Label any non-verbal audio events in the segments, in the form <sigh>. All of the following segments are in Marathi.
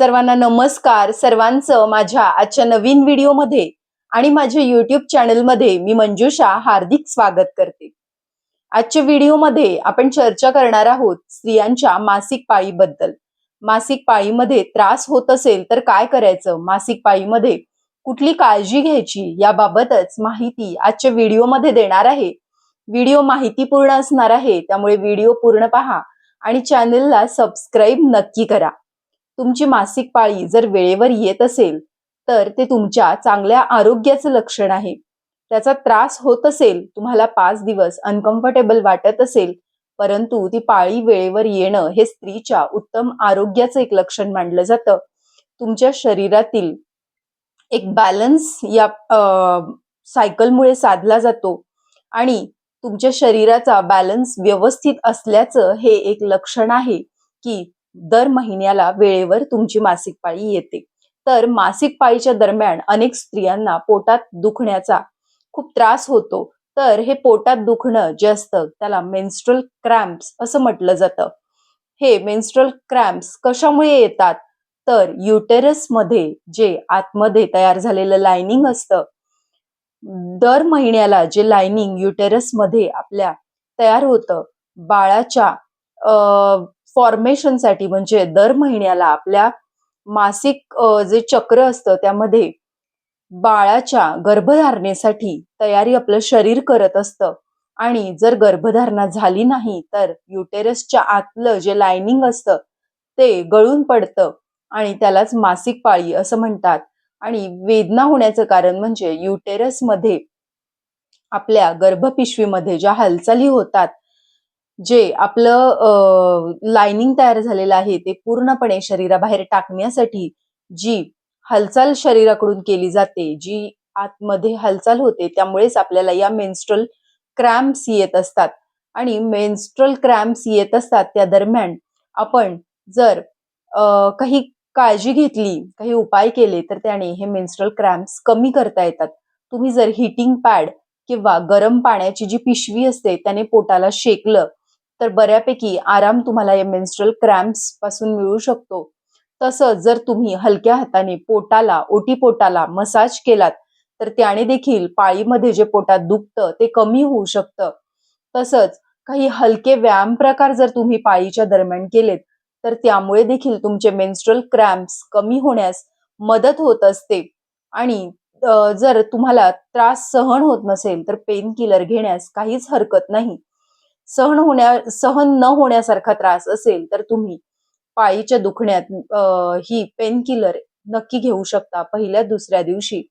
सर्वांना नमस्कार. सर्वांचं माझ्या आजच्या नवीन व्हिडिओमध्ये आणि माझ्या युट्यूब चॅनलमध्ये मी मंजुषा हार्दिक स्वागत करते. आजच्या व्हिडिओमध्ये आपण चर्चा करणार आहोत स्त्रियांच्या मासिक पाळीबद्दल. मासिक पाळीमध्ये त्रास होत असेल तर काय करायचं? मासिक पाळीमध्ये कुठली काळजी घ्यायची? याबाबतच माहिती आजच्या व्हिडिओमध्ये देणार आहे. व्हिडिओ माहितीपूर्ण असणार आहे त्यामुळे व्हिडिओ पूर्ण पहा आणि चॅनलला सबस्क्राईब नक्की करा. तुमची मासिक पाळी जर वेळेवर येत असेल तर ते तुमच्या चांगल्या आरोग्याचं लक्षण आहे. त्याचा त्रास होत असेल तुम्हाला पाच दिवस अनकम्फर्टेबल वाटत असेल परंतु ती पाळी वेळेवर येणं हे स्त्रीच्या उत्तम आरोग्याचं एक लक्षण मानलं जातं. तुमच्या शरीरातील एक बॅलन्स या सायकलमुळे साधला जातो आणि तुमच्या शरीराचा बॅलन्स व्यवस्थित असल्याचं हे एक लक्षण आहे की दर महिन्याला वेळेवर तुमची मासिक पाळी येते. तर मासिक पाळीच्या दरम्यान अनेक स्त्रियांना पोटात दुखण्याचा खूप त्रास होतो. तर हे पोटात दुखणं जे असतं त्याला मेन्स्ट्रल क्रॅम्प्स असं म्हटलं जातं. हे मेन्स्ट्रल क्रॅम्प्स कशामुळे येतात? तर युटेरसमध्ये जे आतमध्ये तयार झालेलं लायनिंग असतं दर महिन्याला जे लायनिंग युटेरसमध्ये आपल्या तयार होतं बाळाच्या फॉर्मेशनसाठी म्हणजे दर महिन्याला आपल्या मासिक जे चक्र असतं त्यामध्ये बाळाच्या गर्भधारणेसाठी तयारी आपलं शरीर करत असतं. आणि जर गर्भधारणा झाली नाही तर युटेरसच्या आतलं जे लायनिंग असतं ते गळून पडतं आणि त्यालाच मासिक पाळी असं म्हणतात. आणि वेदना होण्याचं कारण म्हणजे युटेरसमध्ये आपल्या गर्भपिशवीमध्ये ज्या हालचाली होतात जे आपलं लाइनिंग तयार झालेलं आहे ते पूर्णपणे शरीराबाहेर टाकण्यासाठी जी हालचाल शरीराकडून केली जाते जी आतमध्ये हालचाल होते त्यामुळेच आपल्याला या मेन्स्ट्रल क्रॅम्प्स येत असतात. आणि मेन्स्ट्रल क्रॅम्प्स येत असतात त्या दरम्यान आपण जर काही काळजी घेतली काही उपाय केले तर त्याने हे मेन्स्ट्रल क्रॅम्प्स कमी करता येतात. तुम्ही जर हिटिंग पॅड किंवा गरम पाण्याची जी पिशवी असते त्याने पोटाला शेकलं तर बऱ्यापैकी आराम तुम्हाला या मेन्स्ट्रल क्रॅम्प्सपासून मिळू शकतो. तसंच जर तुम्ही हलक्या हाताने पोटाला ओटी पोटाला मसाज केलात तर त्याने देखील पाळीमध्ये जे पोटात दुखतं ते कमी होऊ शकतं. तसंच काही हलके व्यायाम प्रकार जर तुम्ही पाळीच्या दरम्यान केलेत तर त्यामुळे देखील तुमचे मेन्स्ट्रल क्रॅम्प्स कमी होण्यास मदत होत असते. आणि जर तुम्हाला त्रास सहन होत नसेल तर पेन किलर घेण्यास काहीच हरकत नाही. सहन होण्या सहन न होण्यासारखा त्रास असेल तर तुम्ही पाळीच्या दुखण्यात ही पेन किलर नक्की घेऊ शकता पहिल्या दुसऱ्या दिवशी.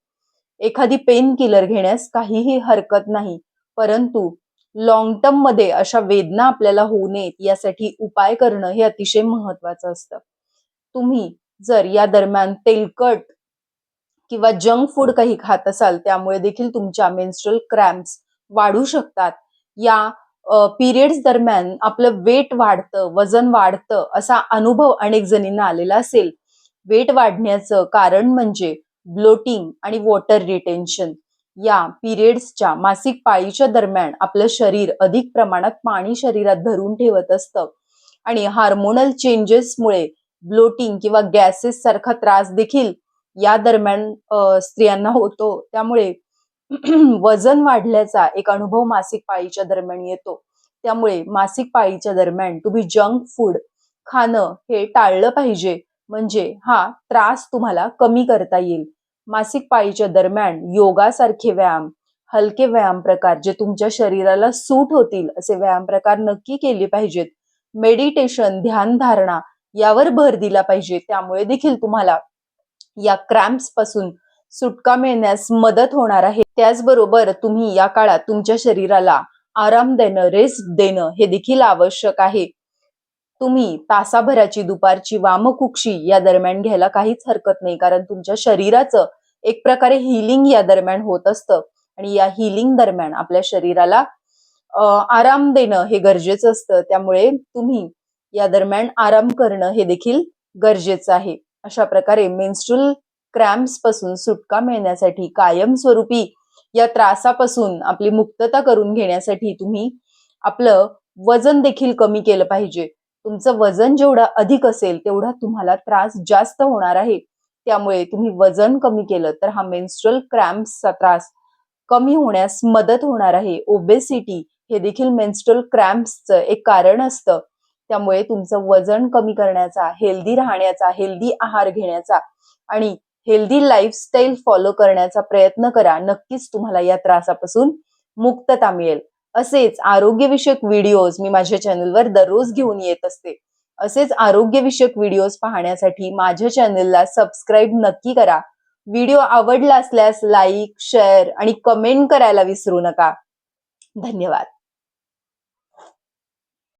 एखादी पेन किलर घेण्यास काहीही हरकत नाही परंतु लॉंग टर्ममध्ये अशा वेदना आपल्याला होऊ नयेत यासाठी उपाय करणं हे अतिशय महत्वाचं असतं. तुम्ही जर या दरम्यान तेलकट किंवा जंक फूड काही खात असाल त्यामुळे देखील तुमच्या मेन्स्ट्रल क्रॅम्प्स वाढू शकतात. या पिरियड्स दरम्यान आपलं वेट वाढतं वजन वाढतं असा अनुभव अनेक जणींना आलेला असेल. वेट वाढण्याचं कारण म्हणजे ब्लोटिंग आणि वॉटर रिटेन्शन या पिरियड्सच्या मासिक पाळीच्या दरम्यान आपलं शरीर अधिक प्रमाणात पाणी शरीरात धरून ठेवत असतं. आणि हार्मोनल चेंजेसमुळे ब्लोटिंग किंवा गॅसेस सारखा त्रास देखील या दरम्यान स्त्रियांना होतो. त्यामुळे <clears throat> वजन वाढल्याचा एक अनुभव मासिक पाळीच्या दरम्यान येतो. त्यामुळे मासिक पाळीच्या दरम्यान तुम्ही जंक फूड खाणं हे टाळलं पाहिजे. म्हणजे हा त्रास तुम्हाला कमी करता येईल. मासिक पाळीच्या दरम्यान योगासारखे व्यायाम हलके व्यायाम प्रकार जे तुमच्या शरीराला सूट होतील असे व्यायाम प्रकार नक्की केले पाहिजेत. मेडिटेशन ध्यान धारणा यावर भर दिला पाहिजे. त्यामुळे देखील तुम्हाला या क्रॅम्प्सपासून सुटका मिळण्यास मदत होणार आहे. त्याचबरोबर तुम्ही या काळात तुमच्या शरीराला आराम देणं रेस्ट देणं हे देखील आवश्यक आहे. तुम्ही तासाभराची दुपारची वामकुक्षी या दरम्यान घ्यायला काहीच हरकत नाही कारण तुमच्या शरीराचं एक प्रकारे हिलिंग या दरम्यान होत असतं. आणि या हिलिंग दरम्यान आपल्या शरीराला आराम देणं हे गरजेचं असतं. त्यामुळे तुम्ही या दरम्यान आराम करणं हे देखील गरजेचं आहे. अशा प्रकारे मेन्स्ट्रल क्रॅम्प्सपासून सुटका मिळण्यासाठी कायमस्वरूपी या त्रासापासून आपली मुक्तता करून घेण्यासाठी तुम्ही आपलं वजन देखील कमी केलं पाहिजे. तुमचं वजन जेवढं अधिक असेल तेवढा तुम्हाला त्रास जास्त होणार आहे. त्यामुळे तुम्ही वजन कमी केलं तर हा मेन्स्ट्रल क्रॅम्प्सचा त्रास कमी होण्यास मदत होणार आहे. ओबेसिटी हे देखील मेन्स्ट्रल क्रॅम्प्सचं एक कारण असतं. त्यामुळे तुमचं वजन कमी करण्याचा हेल्दी राहण्याचा हेल्दी आहार घेण्याचा आणि हेल्दी लाईफस्टाईल फॉलो करण्याचा प्रयत्न करा. नक्कीच तुम्हाला या त्रासापासून मुक्तता मिळेल. असेच आरोग्यविषयक व्हिडिओज मी माझ्या चॅनलवर दररोज घेऊन येत असते. असेच आरोग्यविषयक व्हिडिओज पाहण्यासाठी माझ्या चॅनलला सबस्क्राईब नक्की करा. व्हिडिओ आवडला असल्यास लाईक शेअर आणि कमेंट करायला विसरू नका. धन्यवाद.